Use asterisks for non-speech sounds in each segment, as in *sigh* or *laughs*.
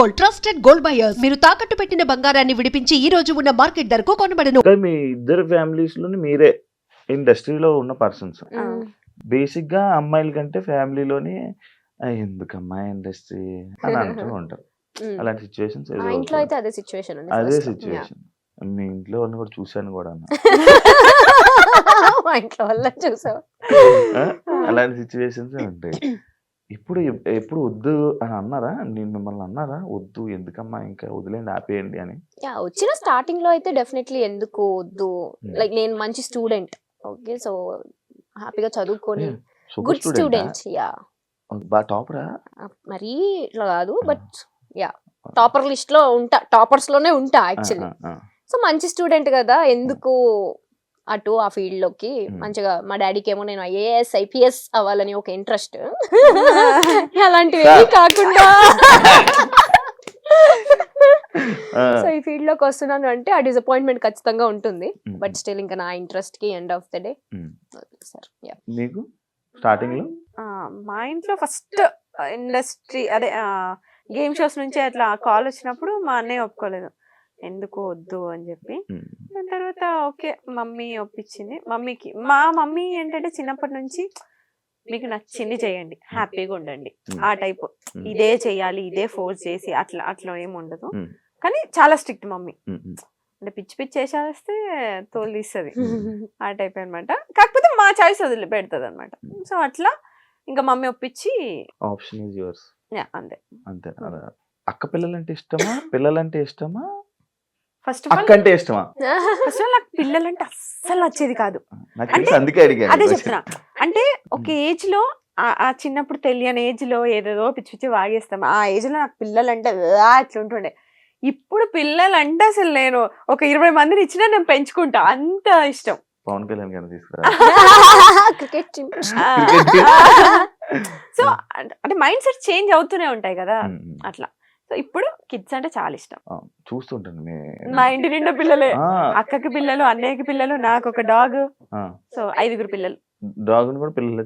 Gold trusted gold buyers. మీరు తాకట్టు పెట్టిన బంగారాన్ని విడిపించి ఈ రోజు ఉన్న మార్కెట్ ధరకు కొనబడను. మీ ఇద్దరు ఫ్యామిలీస్లోని మీరే ఇండస్ట్రీలో ఉన్న పర్సన్స్ బేసిక్గా అమ్మాయిల కంటే ఫ్యామిలీలోని ఎందుకమ్మా ఇండస్ట్రీ అని అంటూ *laughs* ఉంటారు. అలాంటి సిచ్యువేషన్స్ ఇంట్లో అయితే అదే సిచ్యువేషన్ ఉంది అదే. సిచ్యువేషన్ మీ ఇంట్లో వాళ్ళని కూడా చూశాను కూడా. *laughs* మా ఇంట్లో వల్ల చూసావు? అలాంటి సిచ్యువేషన్స్ ఉంటాయి. *clears throat* ఇప్పుడు ఎప్- ఎప్పుడు వద్దు అని అన్నారా? నేను మిమ్మల్ని అన్నారా? వద్దు ఎందుకమ్మా ఇంకా వదిలేండి ఆపేయండి అని? యా వచ్చిన స్టార్టింగ్లో అయితే డెఫినెట్లీ ఎందుకు వద్దు? Hmm. లైక్ నేను మంచి స్టూడెంట్ ఓకే సో హ్యాపీగా చదువుకొని గుడ్ స్టూడెంట్ యా బాగా టాపరా? మరీ ఇట్లా కాదు బట్ యా టాపర్ లిస్ట్లో ఉంటా టాపర్స్లోనే ఉంటా యాక్చువల్లీ సో మంచి స్టూడెంట్ కదా ఎందుకు అటు ఆ ఫీల్డ్లోకి. మంచిగా మా డాడీకి ఏమో నేను ఐఏఎస్ ఐపీఎస్ అవ్వాలని ఒక ఇంట్రెస్ట్. *laughs* అలాంటివి ఏమీ కాకుండా. సో ఈ ఫీల్డ్లోకి వస్తున్నాను అంటే ఆ డిసప్పాయింట్మెంట్ ఖచ్చితంగా ఉంటుంది. బట్ స్టిల్ ఇంకా నా ఇంట్రెస్ట్కి end of the day sir స్టార్టింగ్లో ఆ, మా ఇంట్లో ఫస్ట్ ఇండస్ట్రీ అదే గేమ్ షోస్ నుంచి అట్లా కాల్ వచ్చినప్పుడు మా అన్నయ్య ఒప్పుకోలేదు. ఎందుకు వద్దు అని చెప్పి. దాని తర్వాత ఓకే మమ్మీ ఒప్పించింది. మమ్మీకి మా మమ్మీ ఏంటంటే చిన్నప్పటి నుంచి మీకు నచ్చింది చేయండి హ్యాపీగా ఉండండి. ఆ టైప్. ఇదే చేయాలి ఇదే ఫోర్స్ చేసి అట్లా అట్లా ఏమి ఉండదు. కానీ చాలా స్ట్రిక్ట్ మమ్మీ. అంటే పిచ్చి పిచ్చి చేసేస్తే తోలు తీస్తుంది ఆ టైప్ అన్నమాట కాకపోతే మా చాయిస్ వదిలి పెడుతుంది అనమాట సో అట్లా ఇంకా మమ్మీ ఒప్పించి ఆప్షన్ ఈజ్ యువర్స్. యా, అంతే. అంతే. అక్క పిల్లలంటే ఇష్టమా పిల్లలంటే ఇష్టమా ఫస్ట్ అక్క అంటే ఇష్టమా? ఫస్ట్ ఆఫ్ ఆల్ నాకు పిల్లలంటే అస్సలు వచ్చేది కాదు. అంటే అందుకే అడిగాను అదే చెప్తున్నా. అంటే ఒక ఏజ్లో ఆ- చిన్నప్పుడు తెలియని ఏజ్లో ఏదేదో పిచ్చి పిచ్చి వాగేస్తాం. ఆ ఏజ్లో నాకు పిల్లలంటే "ఆ" అట్లా ఉంటుండే. ఇప్పుడు పిల్లలంటే అసలు నేను ఒక ఇరవై మందిని ఇచ్చినా నేను పెంచుకుంటా. అంత ఇష్టం. పవన్ కళ్యాణ్ గారిని తీసుకురా. *laughs* క్రికెట్ *laughs* సో అంటే మైండ్ సెట్ చేంజ్ అవుతూనే ఉంటాయి కదా. అట్లా. సో ఇప్పుడు కిడ్స్ అంటే చాలా ఇష్టం. చూస్తుంటాను మీ ఇంటి నిండా పిల్లలే. అక్కకి పిల్లలు అన్నయ్యకి పిల్లలు నాకు ఒక డాగ్. ఆ. సో ఐదుగురు పిల్లలు. డాగ్ని కూడా పిల్లలు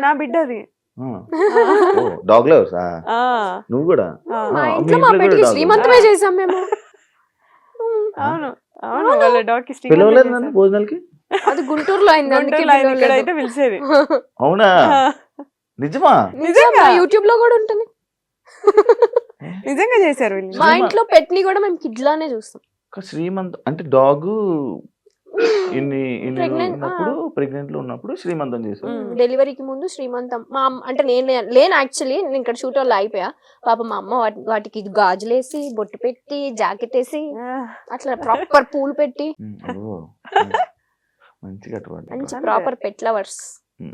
నా బిడ్డది. Dog lovers? ఆ, నువ్వు కూడా? శ్రీమంతమే చేసాం మేము. అవును అవును వాళ్ళ డాగ్కి పిలవలేదు నన్ను భోజనాలకి? అది గుంటూరులో అయింది. అయితే పిలిచేది. అవునా? నిజమా? నిజంగా? యూట్యూబ్లో కూడా ఉంటుంది. నిజంగా చేశారు వీళ్ళు. మా ఇంట్లో పెట్ని కూడా మేము కిడ్ లానే చూస్తాం శ్రీమంత్ అంటే డాగ్ ఇన్ని ఇన్ని Pregnant, ఉన్నప్పుడు ప్రెగ్నెంట్లో ఉన్నప్పుడు శ్రీమంతం చేశారు. డెలివరీకి ముందు శ్రీమంతం. మా అమ్మ అంటే నేను లేను యాక్చువల్లీ నేను ఇక్కడ షూట్ వాళ్ళు అయిపోయా. పాప మా అమ్మ వాటి- వాటికి గాజులేసి బొట్టు పెట్టి జాకెట్ వేసి అట్లా ప్రాపర్ పూలు పెట్టి. మంచిగా మంచి. ప్రాపర్ పెట్ లవర్స్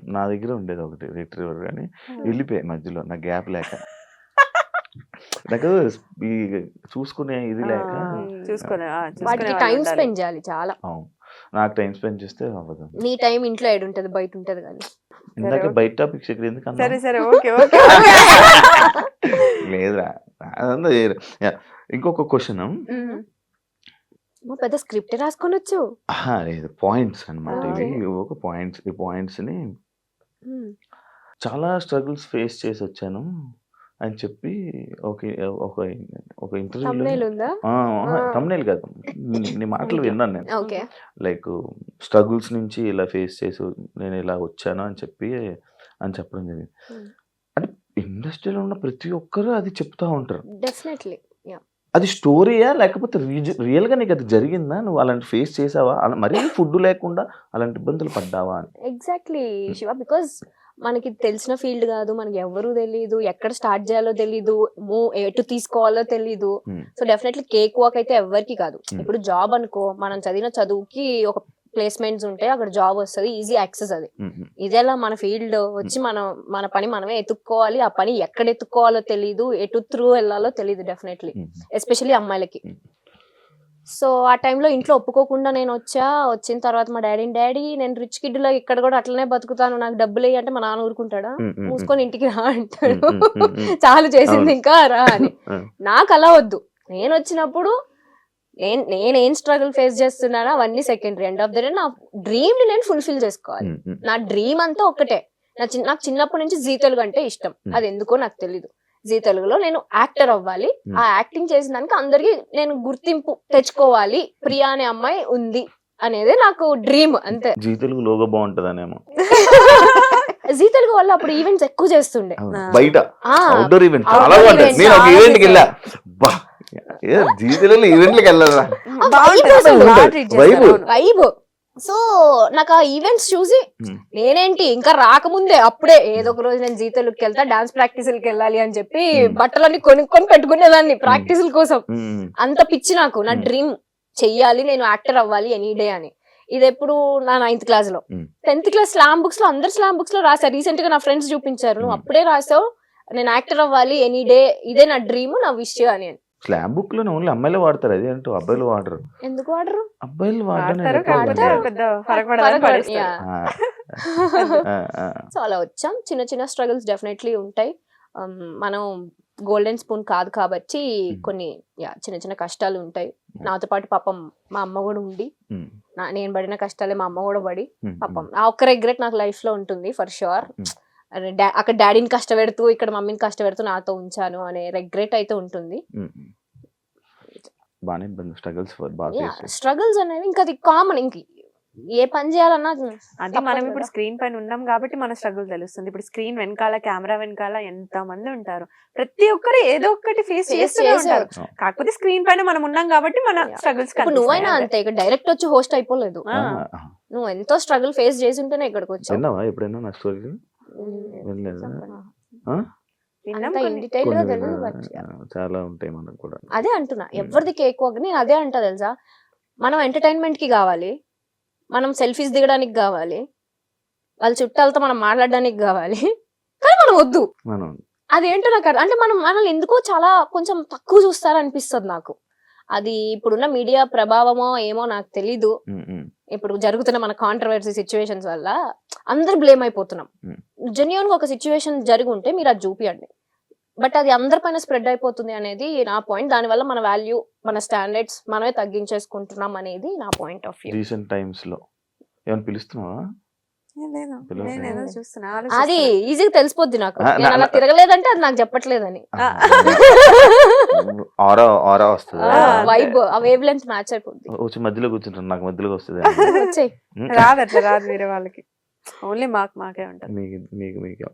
నా దగ్గర ఉండేది ఒకటి రిట్రీవర్ కానీ వెళ్ళిపోయాయి మధ్యలో నా గ్యాప్ లేక. నాకు ఈ చూసుకునే ఇది లేక చూసుకునే వాటికి టైం. స్పెండ్ చేయాలి చాలా. అవును. నాకు టైం స్పెండ్ చేస్తే అవ్వదు. నీ టైం ఇంట్లో ఏడు ఉంటది బయట ఉంటది కానీ. ఇందాక. బయట టాపిక్స్ ఇక్కడ ఎందుకు సరే? సరే ఓకే ఓకే. లేదురా. అదంతా ఇంకొక క్వశ్చన్ పెద్ద స్క్రిప్ట్ రాసుకొని వచ్చు లేదు. పాయింట్స్. ఇవి. ఇవి ఒక పాయింట్స్ ఈ పాయింట్స్ని చాలా స్ట్రగుల్స్ ఫేస్ చేసి వచ్చాను. అని చెప్పి ఒక ఒక ఒక ఇంటర్వ్యూలో తమ్నేల్ కాదు. నీ- మాటలు విన్నాను నేను. లైక్ స్ట్రగుల్స్ నుంచి ఇలా ఫేస్ చేసి నేను ఇలా వచ్చాను అని చెప్పి అని చెప్పడం జరిగింది. Hmm. అంటే ఇండస్ట్రీలో ఉన్న ప్రతి ఒక్కరు అది చెప్తా ఉంటారు. డెఫినెట్లీ అది స్టోరీయా లేకపోతే రియల్గా నీకు అది జరిగిందా? నువ్వు అలాంటి ఫేస్ చేసావా? అలా మరీ ఫుడ్ లేకుండా అలాంటి ఇబ్బందులు పడ్డావా అని. ఎగ్జాక్ట్లీ శివ బికాస్ మనకి తెలిసిన ఫీల్డ్ కాదు మనకి ఎవరు తెలియదు ఎక్కడ స్టార్ట్ చేయాలో తెలీదు మూ ఎటు తీసుకోవాలో తెలీదు. Hmm. So definitely cake walk అయితే ఎవరికి కాదు. Hmm. ఇప్పుడు జాబ్ అనుకో మనం చదివిన చదువుకి ఒక ప్లేస్మెంట్స్ ఉంటాయి అక్కడ జాబ్ వస్తుంది ఈజీ యాక్సెస్ అది. ఉమ్, ఇదేలా మన ఫీల్డ్ వచ్చి మనం మన పని మనమే ఎత్తుక్కోవాలి ఆ పని ఎక్కడ ఎత్తుక్కోవాలో తెలీదు ఎటు త్రూ వెళ్ళాలో తెలీదు డెఫినెట్లీ. ఉమ్, ఎస్పెషల్లీ అమ్మాయిలకి. సో ఆ టైంలో ఇంట్లో ఒప్పుకోకుండా నేను వచ్చా. వచ్చిన తర్వాత మా డాడీని డాడీ నేను రిచ్ కిడ్లో ఇక్కడ కూడా అట్లనే బతుకుతాను. నాకు డబ్బులు ఇయ్యి అంటే మా నాన్న ఊరుకుంటాడా? మూసుకొని ఇంటికి రా అంటాడు. చాలు చేసింది. ఇంకా రా అని. *laughs* నాకు అలా వద్దు. నేను వచ్చినప్పుడు నేను నేను ఏం స్ట్రగుల్ ఫేస్ చేస్తున్నానో అవన్నీ secondary. End of the day నా డ్రీమ్ని నేను ఫుల్ఫిల్ చేసుకోవాలి. నా డ్రీమ్ అంతా ఒకటే నా చిన్న నాకు చిన్నప్పటి నుంచి జీ తెలుగు అంటే ఇష్టం. అది ఎందుకో నాకు తెలీదు. జీ తెలుగులో నేను యాక్టర్ అవ్వాలి. Hmm. ఆ యాక్టింగ్ చేసిన దానికి అందరికి నేను గుర్తింపు తెచ్చుకోవాలి. ప్రియా అనే అమ్మాయి ఉంది అనేది నాకు డ్రీమ్ అంతే. Zee Telugu logo బాగుంటదనేమో. *laughs* G Telugu వల్ల అప్పుడు ఈవెంట్స్ ఎక్కువ చేస్తుండే. బయట అవుట్డోర్ ఈవెంట్ చాలా నేను ఒక ఈవెంట్కి. వెళ్ళా. జీ తెలుగులో ఈవెంట్లకి వెళ్ళాలా. వైబ్ సో నాకు ఆ ఈవెంట్స్ చూసి. నేనేంటి ఇంకా రాకముందే అప్పుడే ఏదో ఒక రోజు నేను జీ తెలుగుకి వెళ్తా డాన్స్ ప్రాక్టీసులకి వెళ్ళాలి అని చెప్పి. బట్టలన్నీ కొనుక్కొని పెట్టుకునేదాన్ని ప్రాక్టీసుల కోసం అంత పిచ్చి నాకు నా. డ్రీమ్ చెయ్యాలి నేను యాక్టర్ అవ్వాలి ఎనీ డే అని ఇది ఎప్పుడు నా నైన్త్ క్లాస్లో. టెన్త్ క్లాస్ స్లామ్ బుక్స్లో అందరు స్లామ్ బుక్స్లో రాశారు రీసెంట్గా నా ఫ్రెండ్స్ చూపించారు నువ్వు. అప్పుడే రాసావు నేను యాక్టర్ అవ్వాలి ఎనీ డే ఇదే నా డ్రీమ్ నా విష్ అని స్లాబ్ బుక్లో ఓన్లీ అమ్మాయిలే వాడతారు. అది అంటూ అబ్బాయిలు వాడరు. ఎందుకు ఆర్డర్ అబ్బాయిలు *laughs* సో అలా వచ్చాం. చిన్న చిన్న స్ట్రగుల్స్ డెఫినెట్లీ ఉంటాయి. మనం గోల్డెన్ స్పూన్ కాదు కాబట్టి కొన్ని యా చిన్న చిన్న కష్టాలు ఉంటాయి. నాతో పాటు పాపం మా అమ్మ కూడా ఉండి నేను పడిన కష్టాలే మా అమ్మ కూడా పడి పాపం. ఆ ఒక్క రిగ్రెట్ నాకు లైఫ్లో ఉంటుంది ఫర్ షూర్. అక్కడ డాడీని కష్టపెడుతూ ఇక్కడ మమ్మీని కష్టపెడుతూ నాతో ఉంచాను అనే రిగ్రెట్ అయితే ఉంటుంది. బాగానే స్ట్రగల్స్ అనేవి ఇంకా అది కామన్ ఇంక ఏ పని చేయాలన్నా అది తప్పదు మనం ఇప్పుడు. స్క్రీన్ పైన ఉన్నాం కాబట్టి మన స్ట్రగుల్ తెలుస్తుంది. ఇప్పుడు స్క్రీన్ వెనకాల కెమెరా వెనకాల ఎంత మంది ఉంటారు? ప్రతి ఒక్కరు ఏదో ఒకటి ఫేస్ చేస్తూనే చేశారు. ఉంటారు. కాకపోతే స్క్రీన్ పైన మనం ఉన్నాం కాబట్టి మన. స్ట్రగుల్స్ నువ్వైనా అంతే ఇక్కడ డైరెక్ట్ వచ్చి హోస్ట్ అయిపోలేదు. నువ్వు ఎంతో స్ట్రగుల్ ఫేస్ చేసి ఉంటేనే ఇక్కడికి వచ్చావు. ఎప్పుడైనా నా స్టోరీ చాలా ఉంటాయి మనకు కూడా. అదే అంటున్నా. ఎవరిది కేక్ నేను అదే అంటా తెలుసా? మనం ఎంటర్టైన్మెంట్కి కావాలి. మనం సెల్ఫీస్ దిగడానికి కావాలి. వాళ్ళ చుట్టాలతో మనం మాట్లాడడానికి కావాలి. కానీ మనం వద్దు. మనం అదేంటో నాకు అంటే మనం మనల్ని ఎందుకో చాలా కొంచెం తక్కువ చూస్తారనిపిస్తుంది నాకు. అది ఇప్పుడున్న మీడియా ప్రభావమో ఏమో నాకు తెలీదు. ఇప్పుడు జరుగుతున్న మన కాంట్రవర్సీ సిచ్యువేషన్స్ వల్ల అందరు బ్లేమ్ అయిపోతున్నాం. Hmm. జెన్యున్గా ఒక సిచ్యువేషన్ జరిగి ఉంటే మీరు అది చూపియండి. బట్ అది అందరిపైన స్ప్రెడ్ అయిపోతుంది అనేది నా పాయింట్ దానివల్ల మన వాల్యూ మన స్టాండర్డ్స్ మనమే తగ్గించేసుకుంటున్నాం అనేది నా పాయింట్ ఆఫ్ వ్యూ రీసెంట్ టైమ్స్లో. ఏమైనా పిలుస్తున్నావా? అది. ఈజీగా తెలిసిపోద్ది నాకు. నేను అలా తిరగలేదంటే అది నాకు చెప్పట్లేదని. ఆ. ఆరా ఆరా వస్తుంది. ఆ, వైబ్ ఆ వేవ్ లెంత్ మ్యాచ్ అయిపోద్ది వచ్చి మధ్యలోకి వచ్చుంటాను నాకు మధ్యలోకి వస్తుంది. *laughs* వచ్చేయ్. రాదు అట్లా రాదు వేరే వాళ్ళకి. ఓన్లీ మాకు మాకే ఉంటుంది. మీకు మీకు మీకు